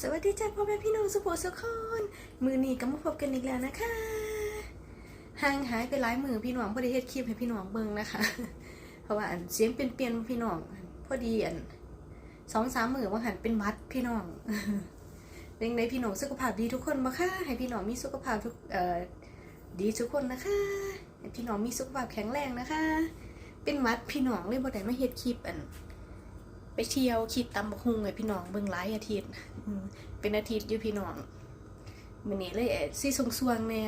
สวัสดีจ้าพ่อแม่พี่น้องสุโขสุขคนมือนี้ก็มาพบกันอีกแล้วนะคะห่างหายไปหลายมือพี่น้องพอดีเฮ็ดคลิปให้พี่น้องเบิ่งนะคะ เพราะว่าอันเสียงเปลี่ยนๆพี่น้องพอดีอันสองสามมือว่าหันเป็นวัดพี่น้องเป็นไงพี่น้องสุขภาพดีทุกคนบ่ค่ะให้พี่น้องมีสุขภาพทุกเอ่อดีทุกคนนะคะให้พี่น้องมีสุขภาพแข็งแรงนะคะ เป็นวัดพี่น้องเลยบ่ได้มาเฮ็ดคลิปอัน ไปเที่ยวคลิปตำบักฮุงไงพี่น้องเบิ่งหลายอาทิตย์เป็นอาทิตย์อยู่พี่น้องมื้อนี้เลยเอ่อสิสวงๆแหน่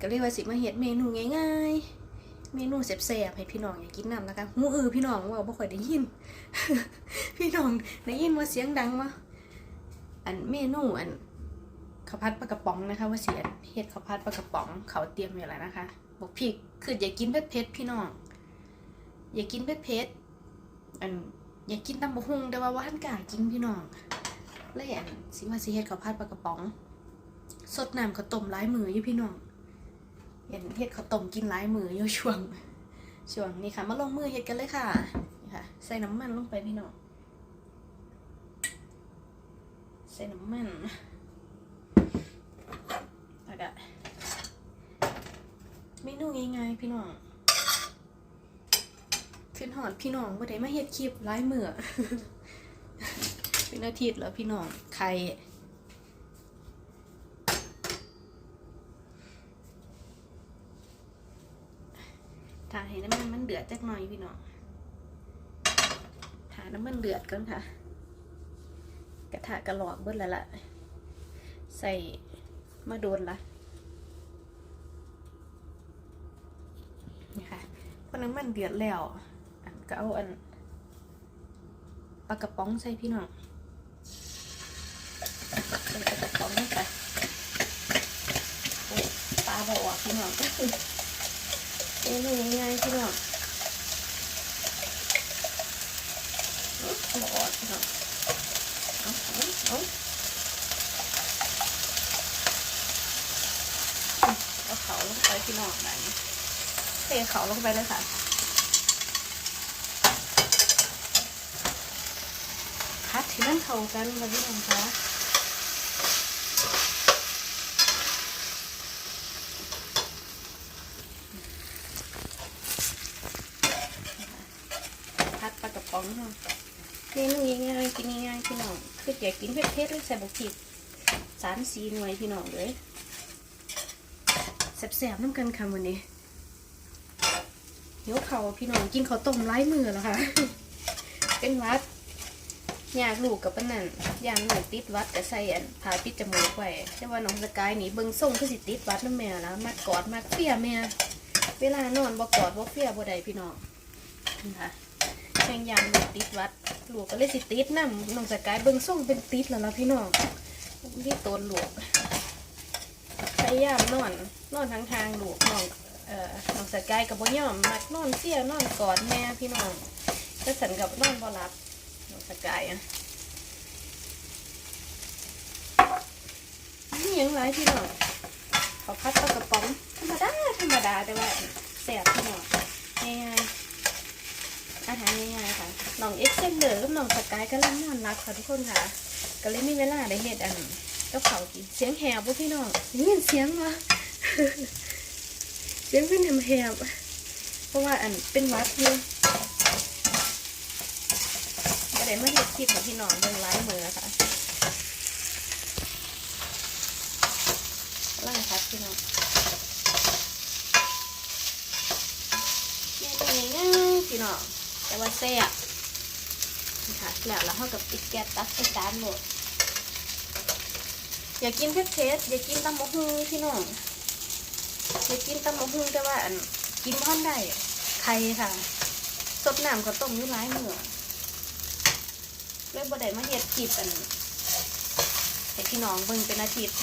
ก็เลยกว่าสิมาเฮ็ดเมนูง่ายๆ เมนูแซ่บๆให้พี่น้องอยากกินนำนะคะหูอือพี่น้องว่าบ่ค่อยได้ยิน พี่น้องได้ยินว่าเสียงดังวะอันเมนูอันข้าวผัดปลากระป๋องนะคะ ว่าเสิอันเฮ็ดข้าวผัดปลากระป๋องเขาเตรียมไว้แล้วนะคะบอกพี่คืออยากกินเผ็ดๆพี่น้องอยากกินเผ็ดๆอัน อยากกินตำบักหุ่งแต่ว่าว่าท่านกล้ากินพี่น้องเลยอันสิมาสิเฮ็ดข้าวผัดปลากระป๋อง สดน้ำข้าวต้มหลายมืออยู่พี่น้องเห็นเฮ็ดข้าวต้มกินหลายมืออยู่ช่วงช่วงนี้ค่ะ มาลงมือเฮ็ดกันเลยค่ะนี่ค่ะ ใส่น้ำมันลงไปพี่น้องใส่น้ำมันแล้วก็เมนูง่ายๆพี่น้อง ขึ้นหอดพี่น้องบ่ได้มาเฮ็ดคลิปหลายมื้อเป็นอาทิตย์แล้วพี่น้องใครถ้าให้น้ำมันมันเดือดจักหน่อยพี่น้องถ้าน้ำมันเดือดก่อนค่ะ กระทะกระหลอกเบิดแล้วล่ะ ใส่มาโดนละนี่ค่ะพอน้ำมันเดือดแล้ว ก็เอาอันปลากระป๋องใส่พี่น้องใส่ปลากระป๋องลงไปโอ้ปลาบออกพี่น้องก็คือเมนูง่ายๆพี่น้องบออกพี่น้องเอาเอาเอาเอาเขาลงไปพี่น้องไหนเทเขาลงไปเลยค่ะ พัด ที่มันเข้ากันมาพี่น้องคะพัดปลากระป๋องเนาะเมนูง่ายๆกินง่ายๆพี่น้องคืออยากกินเผ็ดๆเลยใส่บุกผิดสามสี่หน่วยพี่น้องเลยแซ่บๆน้ำกันค่ะวันนี้เดี๋ยวเขาพี่น้องกินข้าวต้มไร้มือแล้วค่ะ เป็นวัด อยากลูกกับปานนั่นอยากลูติดวัดแต่ใส่อันพาปิดจมูกไว้แต่ว่าน้องสกายนี่เบิ่งส่งคือสิติดวัดน้ำแม่แล้วมากอดมากเฟียแม่เวลานอนบ่กอดบ่เฟียบ่ได้พี่น้องนะคะแข่งยามลูติดวัดลูกก็เลยสิติดน้ำน้องสกายเบิ่งส่งเป็นติดแล้วล่ะพี่น้องที่ตนลูกพยายามนอนนอนทางทางลูกน้องเอ่อน้องสกายกับบ่ยอมมักนอนเสียนอนกอดแม่พี่น้องแต่ฉันกับนอนบ่หลับ น้องสกายอะนี่ยังไรพี่น้องขอพัดปลากระป๋องธรรมดาธรรมดาแต่ว่าแซ่บพี่น้องง่ายๆอาหารง่ายๆค่ะน้องเอ็กเซนเดอร์กับน้องสกายก็เล่นนอนรักค่ะทุกคนค่ะ ก็เลยมีเวลาได้เฮ็ดอันก็เผากินเสียงแหบบ่พี่น้องได้ยินเสียงวะเสียงเป็นแหบเพราะว่าอันเป็นวัดอยู่ ก็ ได้มาเห็ดคลิปของพี่น้องเบิ่งไลฟ์มือค่ะล่างพัดพี่น้องเมนูง่ายพี่น้องแต่ว่าแซ่บนี่ค่ะแล้วเราเข้ากับปิดแก๊สตักใส่จานหมดอย่ากินเผ็ดๆอย่ากินตำมะฮุงพี่น้องอย่ากินตำมะฮุงแต่ว่าอันกินพร้อมได้ไข่ค่ะสดน้ำก็ต้มอยู่หลายมื้อ เลยบ่ได้มาเฮ็ดคลิปอันให้พี่น้องเบิ่งเป็นอาทิตย์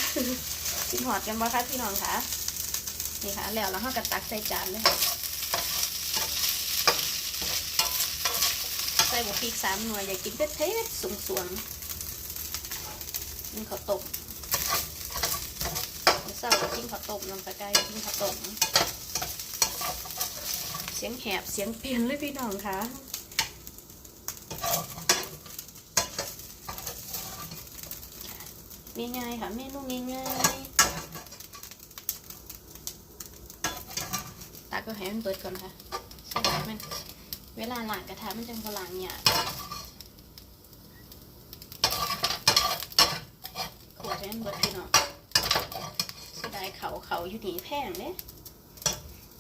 กินหอดกันบ่คะพี่น้องคะนี่ค่ะ แล้วเราเฮาก็ตักใส่จานเลยใส่บุกพริกสามหน่วย อย่ากินเผ็ดๆสูงๆนี่ข้าวต้มเศร้ากินข้าวต้มน้ำตะไคร้กินข้าวต้มเสียงแหบเสียงเปลี่ยนเลยพี่น้องคะ ง่ายๆค่ะเมนูง่ายๆตาก็ให้มันเปิดก่อนค่ะใส่มันเวลาล้างกระทะมันจังพล้างเนี่ยขวดให้มันเบิดพี่น้องเสียดายเขาเขาอยู่นี่แพงเด้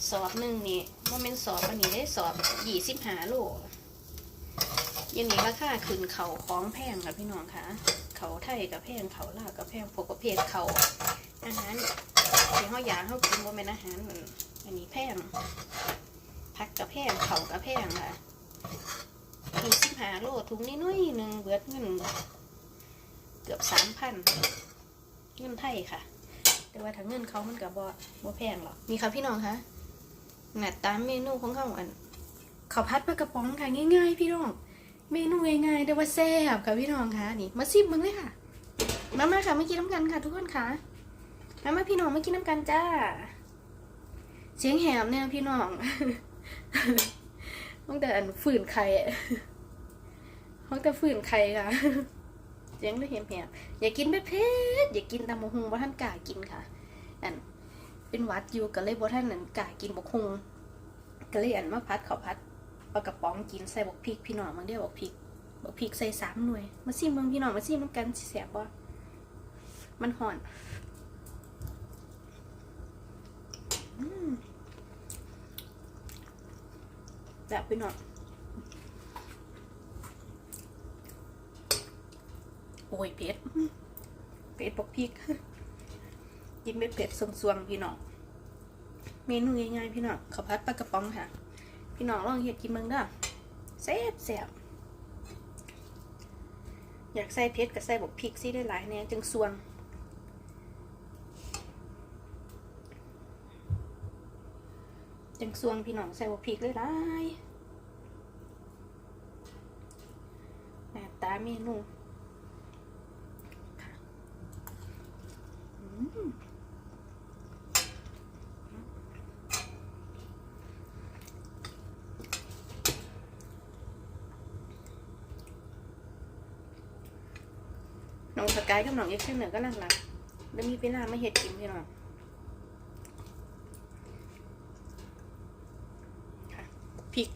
สอบหนึ่งนี่ว่าเป็นสอบอันนี้ได้สอบยี่สิบห้าโลยังนี้ราคาขึ้นเขาของแพงค่ะพี่น้องค่ะ เขาไทยกับแพงเขาลาวกับแพงพวกประเภทเขาอาหารที่เขาอยากเขากินว่าเป็นอาหารมันอันนี้แพงพักกับแพงเขากับแพงค่ะยี่สิบหาโลถุงน้อยหนึ่งเบิดเงินเกือบสามพันเงินไทยค่ะ แต่ว่าถ้าเงินเขามันกับบ่บ่แพงหรอกนี่ค่ะพี่น้องคะหน้าตามเมนูของเขาอันข้าวผัดปลากระป๋องค่ะง่าย ๆ พี่น้อง เมนูง่ายๆแต่ว่าแซ่บค่ะพี่น้องคะนี่มาซิมมึงเลยค่ะ มามาค่ะมากินน้ำกันค่ะ ทุกคนค่ะมามาพี่น้องมากินน้ำกันจ้า เสียงแหบเนี่ยพี่น้องตั้งแต่อันฝืนไข่อะตั้งแต่ฝืนไข่ค่ะเสียงเลยแหบๆอย่ากินเผ็ดๆอย่ากินตำมะฮุงว่าท่านกล้ากินค่ะอันเป็นวัดอยู่ก็เลยบ่ท่านนั่นกล้ากินบกฮุงก็เลยอันมาพัดข้าพัด เอากระป๋องกินใส่บกพริกพี่น้องบางเดียวบกพริกบกพริกใส่สามหน่วย มาซิมมืองพี่น้องมาซิมน้ำกันเสิแสบบ่มันห่อนอแบบพี่น้องโอ้ยเผ็ดเผ็ดบกพริกกินเผ็ดเผ็ดสวงๆพี่น้องเมนูง่ายๆพี่น้องข้าวผัดปลากระป๋องค่ะ พี่น้องลองเฮ็ดกินมืองเด้อแซ่บแซ่บอยากใส่เผ็ดก็ใส่บกพริกสิได้หลายแน่จังสวงจังสวงพี่น้องใส่บกพริกเลยหลายหน้าตาเมนูค่ะอืม น้ องสกายกับน้องเอ็กซ์เหนือก็ลังหลับแล้วมีเวลามาเห็ดกินพี่น้องค่ะพริก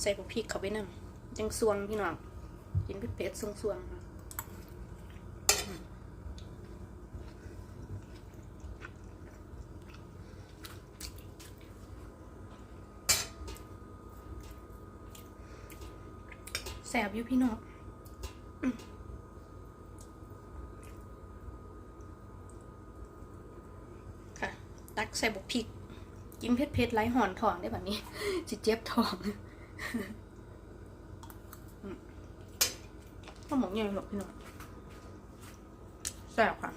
ใส่พวกพริกเข้าไปนั่งจังสวงพี่น้องกินเผ็ดๆสวงๆค่ะอืมแสบอยู่พี่น้อง ค่ะ ตัก ใส่บกพริก กินเผ็ดเผ็ดๆไร้หอนทองได้แบบนี้จิเจ็บท้องข้าวหมกยังหรอพี่น้องแซ่บค่ะ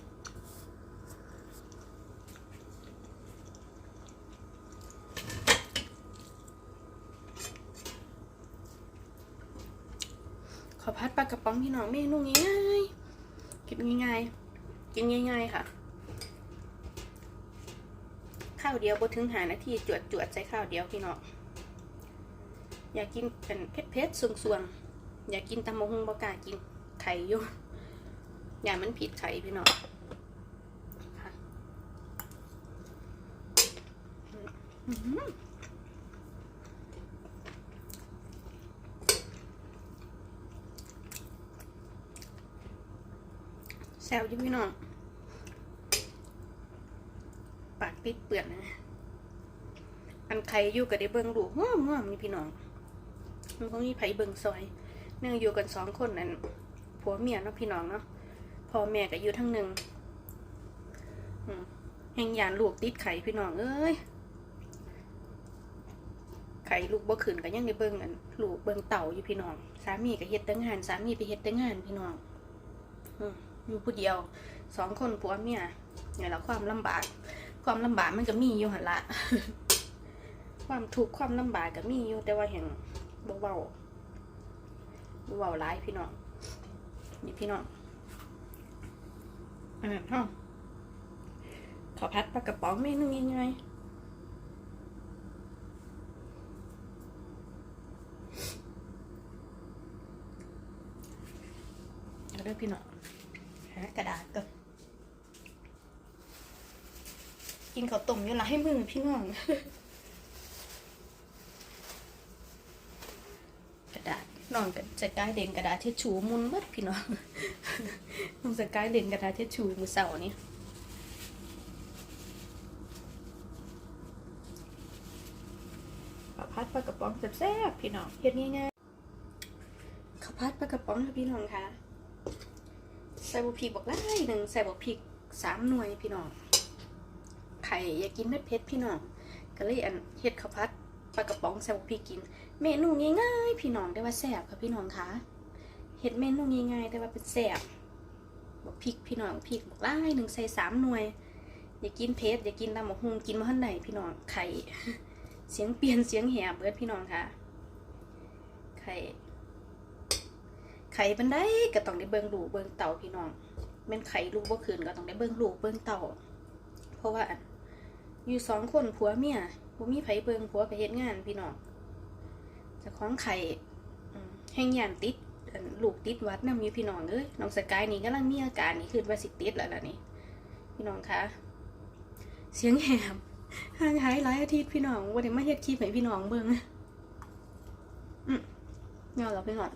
ขอพัดปลากระป๋องพี่น้องเมนูง่ายๆกินง่ายๆกินง่ายๆค่ะ ข้าวเดียวบถึงหานาทีจวดจวดๆใส่ข้าวเดียวพี่น้องอยากกินเป็นเผ็ดเผ็ดๆสวงสวงๆอยากกินตำมะฮุงบกากินไข่อยู่อย่ามันผิดไข่พี่น้องค่ะแซวอยู่พี่น้อง ปิดเปลือนนะอันใครอยู่กับได้เบิ่งดูง่วงง่วงนี่พี่น้องมันคงมีไผเบิ่งซอย เนื่องอยู่กันสองคนนั่นผัวเมียเนาะพี่น้องเนาะพ่อแม่ก็อยู่ทั้งหนึ่งอืมแห่งยานลูกติดไข่พี่น้องเอ้ยไข่ลูกบ่ขึ้นก็ยังได้เบิ่งอันลูกเบิ่งเต่าอยู่พี่น้อง สามีก็เฮ็ดแต่งาน สามีไปเฮ็ดแต่งานพี่น้องอืมอยู่ผู้เดียวสองคนผัวเมียเนี่ยแหละความลำบาก ความลำบากมันก็มีอยู่หันละ ความทุกข์ความลำบากก็มีอยู่แต่ว่าแห่งบ่เบาบ่เบาร้ายพี่น้องนี่พี่น้องอันนั้นห้องขอพัดปลากระป๋องเมนูง่ายๆเอาเด้อพี่น้องหากระดาษก็ กินข้าวต้มอยู่หลายมือพี่น้อง กระดาษน้องกับจะกลายเด่นกระดาษเทชชูมุนเบิดพี่น้องน้องจะกลายเด่นกระดาษเทชชูมือเสาร์นี้ข้าวพัดปลากระป๋องแซ่บๆพี่น้องเฮ็ดง่ายๆข้าวพัดปลากระป๋องค่ะพี่น้องค่ะใส่บุพริกบอกไล่หนึ่งใส่บุพริกสามหน่วยพี่น้อง ข่อยากกินเม็ดเผ็ดพี่น้องก็เลยอันเฮ็ดข้าวพัดปลากระป๋องใส่บพริกกิน เมนูง่ายๆพี่น้องได้ว่าแซ่บค่ะพี่น้องคะเห็ดเมนูง่ายๆได้ว่าเป็นแซ่บบอกพริกพี่น้องพริกบอกไล่หนึ่งใส่สามหน่วย อย่ากินเผ็ดอย่ากินตำหมกฮุงกินมาหันไหนพี่น้องไข่เสียงเปลี่ยนเสียงแหบเบิดพี่น้องคะไข่ไข่เป็นได้ก็ต้องได้เบิ่งลูกเบิ่งเต่าพี่น้องแม่นไข่ลูกบ่คืนก็ต้องได้เบิ่งลูกเบิ่งเต่าเพราะว่าอ อยู่สองคนผัวเมียบ่มีไผเบิงผัวไปเฮ็ดงานพี่น้องจะคล้องไข่แห้งยานติดลูกติดวัดนำอยู่พี่น้องเอ้ยน้องสกายนี่กำลังมีอาการนี่คือว่าสิติดแล้วล่ะนี่พี่น้องคะเสียงแหบห่างหายหลายอาทิตย์พี่น้องวันนี้มาเฮ็ดคลิปให้พี่น้องเบิ่งอืมเงาแล้วพี่น้อง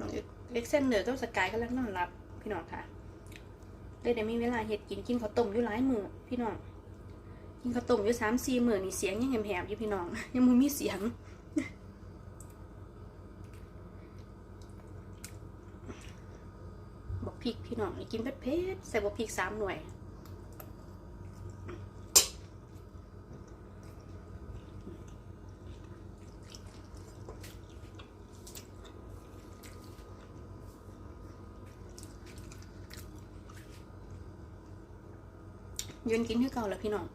น้อง เล็กเส้นเหนือกับสกายกำลังนอนรับ พี่น้องค่ะเลยได้มีเวลาเห็ดกินกินข้าวต้มอยู่หลายมือพี่น้อง กินข้าวต้มอยู่สามสี่มือนี่เสียงยังแหบๆอยู่พี่น้อง ยังบ่มีเสียงบอกพริกพี่น้องนี่กินเผ็ดๆใส่บอกพริกสามหน่วย ยืนกินที่เก่าแล้วพี่น้อง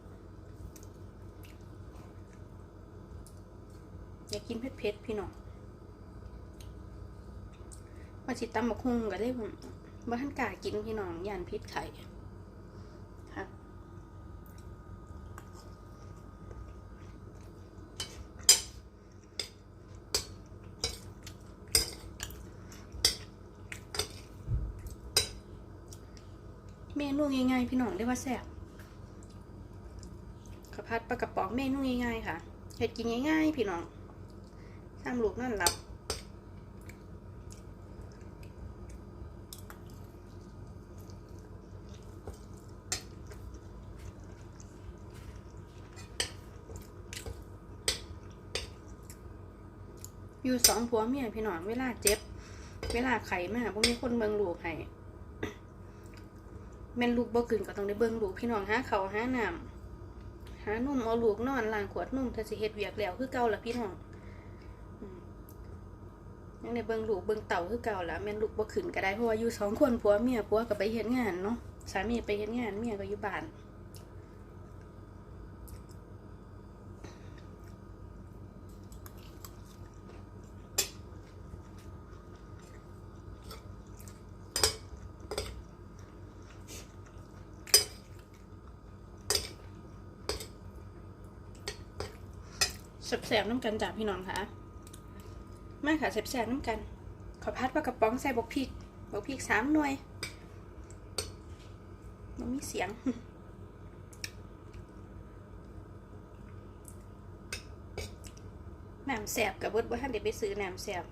อยากกินเผ็ดๆพี่น้องว่าสิตำบักฮุงก็ได้ผมบ้านกากินพี่น้องย่านพิษไข่ค่ะเมนูง่ายๆพี่น้องได้ว่าแซ่บ ข้าวผัดปลากระป๋องเมนูง่ายๆค่ะเห็ดกินง่ายๆ พี่น้องทำลูกนั่นหลับอยู่สองผัวเมียพี่น้องเวลาเจ็บ เวลาไข่มาบ่มีคนเบิ่งลูกให้แม่นลูกบ่กึ่นก็ต้องได้เบิ่งลูกพี่น้องหาเขาวหาน้ำ หานุ่มเอาลูกนอนล้างขวดนุ่มถ้าสิเฮ็ดเวียกแล้วคือเก่าละพี่น้องอยังในเบิ้งลูกเบิ้งเต่าคือเก่าละแม่นลูกบ่ขึ้นก็ได้เพราะว่าอยู่สองคนผัวเมียผัวก็ไปเฮ็ดงานเนาะสามีไปเฮ็ดงานเมียก็อยู่บ้าน แสบๆน้ำกันจ้ะพี่น้องค่ะมาค่ะแสบๆน้ำกัน ขอพัดปลากระป๋องใส่บกพริกบกพริกสามหน่วยมันมีเสียงหน้ำแสบกับเบิดว่าท่านเด็ไปซื้อหน้ำแสบ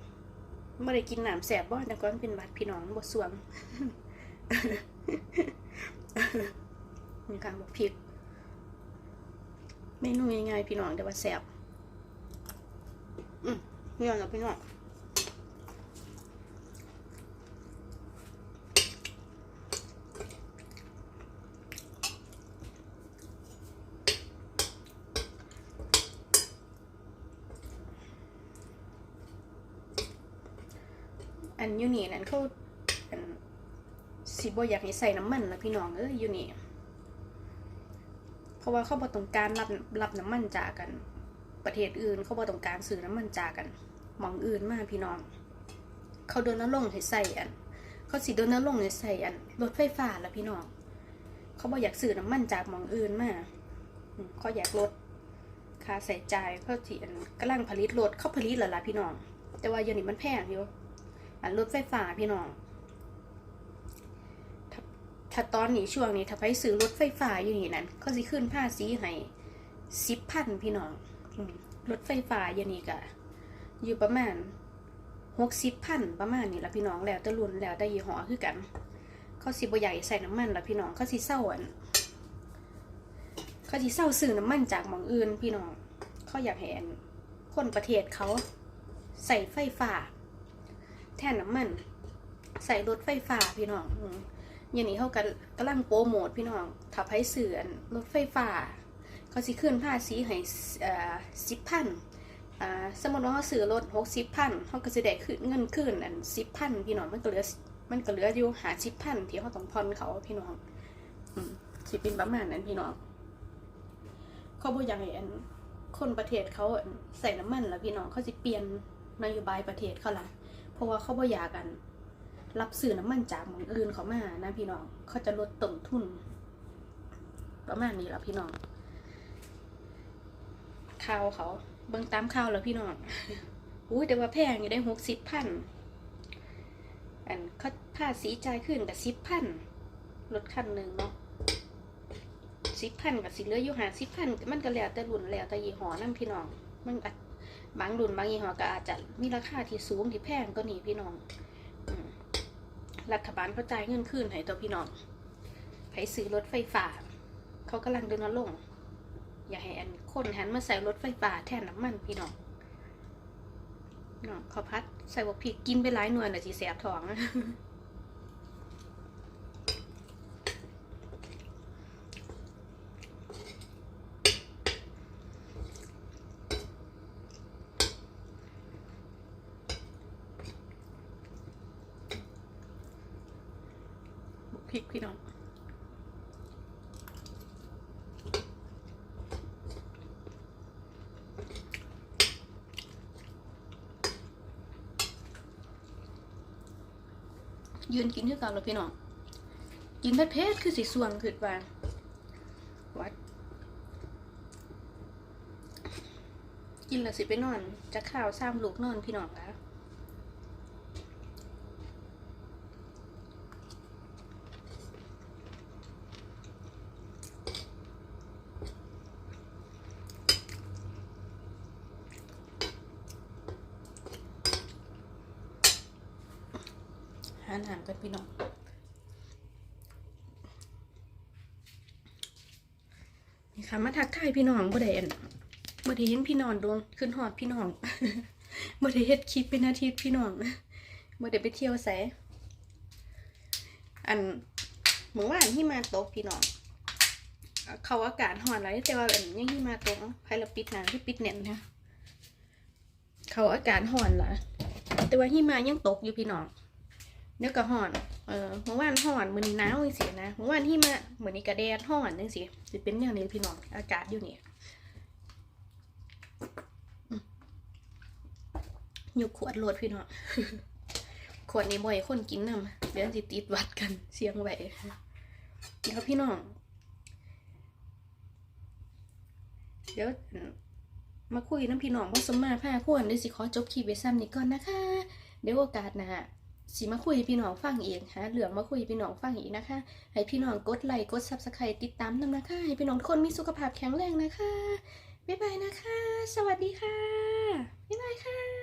ไม่ได้กินหน้ำแสบบ่แต่ก่อนเป็นหวัดพี่น้องบ่สวงมีการบกพริกเมนูง่ายๆพี่น้องแต่ว่าแสบ อืมนี่เหรอพี่น้องอันอยูนี่นั่นเขาอันสิบ่อยากให้ใส่น้ำมันนะพี่น้องเอ้ยอยูนี่เพราะว่าเขาบ่ต้องการรับรับน้ำมันจากกัน ประเทศอื่น เขาบ่ต้องการซื้อน้ำมันจากกันมองอื่นมาพี่น้อง เขาโดนน้ำลงให้ใส่อัน เขาสิโดนน้ำลงให้ใส่อันรถไฟฟ้าละพี่น้อง เขาบอกอยากซื้อน้ำมันจากมองอื่นมาอืมเขาอยากลดค่าใส่จ่ายเขาที่อันกำลังผลิตรถเขาผลิตแล้วล่ะพี่น้อง แต่ว่าเดี๋ยวนี้มันแพงอยู่อันรถไฟฟ้าพี่น้องถ้าถ้าตอนนี้ช่วงนี้ถ้าไปซื้อรถไฟฟ้าอยู่นี่นั้นเขาสิขึ้นภาษีให้สิบพันพี่น้อง รถไฟฟ้าอย่างนี้ก็อยู่ประมาณหกสิบพันประมาณนี้ละพี่น้องแล้วแต่รุ่นแล้วแต่ยี่ห้อคือกัน เขาสิบใหญ่ใส่น้ำมันละพี่น้องเขาสิเศร้าอันเขาสิเศร้าซื้อน้ำมันจากหมองอื่นพี่น้องเขาอยากเห็นคนประเทศเขาใส่ไฟฟ้า แทนน้ำมันใส่รถไฟฟ้าพี่น้องอย่างนี้เขากันกำลังโปรโมทพี่น้องถ้าไผเสื่อนรถไฟฟ้า เขาสิขึ้นภาษีให้สิบพันสมมติว่าเขาซื้อรถหกสิบพันเขาก็จะได้ขึ้นเงินขึ้นอันสิบพันพี่น้องมันก็เหลือมันก็เหลืออยู่หาสิบพันที่เขาต้องผ่อนเขาพี่น้องสิเป็นประมาณนั้นพี่น้องเขาบอกอย่างไรอันคนประเทศเขาใส่น้ำมันแล้วพี่น้องเขาจะเปลี่ยนนโยบายประเทศเขาละเพราะว่าเขาบ่อยากกัน รับซื้อน้ำมันจากเมืองอื่นเขามานะพี่น้องเขาจะลดต้นทุน ประมาณนี้แหละพี่น้อง ข่าวเขาเบิ่งตามข่าวแล้วพี่น้องอุ้ยแต่ว่าแพงอยู่ได้หกสิบพันอันเขาภาษีจ่ายขึ้นกับสิบพันรถคันหนึ่งเนาะสิบพันกับสิเหลืออยู่หาสิบพันมันก็แล้วแต่รุ่นแล้วแต่ยี่ห้อนั่นพี่น้อง มันบางรุ่นบางยี่ห้อก็อาจจะมีราคาที่สูงที่แพงก็นี่พี่น้องรัฐบาลเขาจ่ายเงินคืนให้ตัวพี่น้องให้ซื้อรถไฟฟ้า เขากำลังเดินลง อย่าให้อันคนหันมาใส่รถไฟฟ้าแทนน้ำมันพี่น้องน้องข้าวพัดใส่บวกพริกกินไปหลายหน่วยเลยสิแสบท้องนะ บวกพริกพี่น้อง ยืนกินคือเก่าแล้วพี่น้องกินเผ็ดๆคือสีส่วงคือว่าวัด กินแล้วสิไปนอนจะข้าวซ้ำลูกนอนพี่น้องคะหาหนังกันพี่น้อง นี่ ค่ะมาทักทายพี่น้องบ่ได้อนบ่ได้เห็นพี่น้องโดนขึ้นฮอดพี่น้องบ่ได้เฮ็ดคลิปเป็นอาทิตย์พี่น้องบ่ได้ไปเที่ยวไสอันเมื่อวานที่มาตกพี่น้องเขาอากาศร้อนหลายแต่ว่าอันยังที่มาตกเนาะไผลปิดหน้าที่ปิดแน่นนะเขาอากาศร้อนล่ะแต่ว่าหิมะยังตกอยู่พี่น้องเดี๋ยวก็ร้อน เออเมื่อวานร้อนมือนี้หนาวจังซี่นะเมื่อวานหิมะมื้อนี้ก็แดดร้อนจังซี่สิเป็นแนวนี้พี่น้องอากาศอยู่นี่อืมอยู่ขวดโหลดพี่น้องขวดนี้บ่ให้คนกินนำเดี๋ยวสิติดวัดกันเสียงไว้เดี๋ยวพี่น้องเดี๋ยวมาคุยน้ำพี่น้องพ่อสมมาผ้าพวนเดี๋ยสิขอจบคลิปไว้ซ้ำนี้ก่อนนะคะ เดี๋ยวโอกาสหน้า สีมาคุยพี่น้องฟังเองฮะเหลืองมาคุยพี่น้องฟังอีกนะคะ ให้พี่น้องกดไลค์กดซับสไครต์ติดตามนำนะคะ ให้พี่น้องทุกคนมีสุขภาพแข็งแรงนะคะ บ๊ายบายนะคะ สวัสดีค่ะ บ๊ายบายค่ะ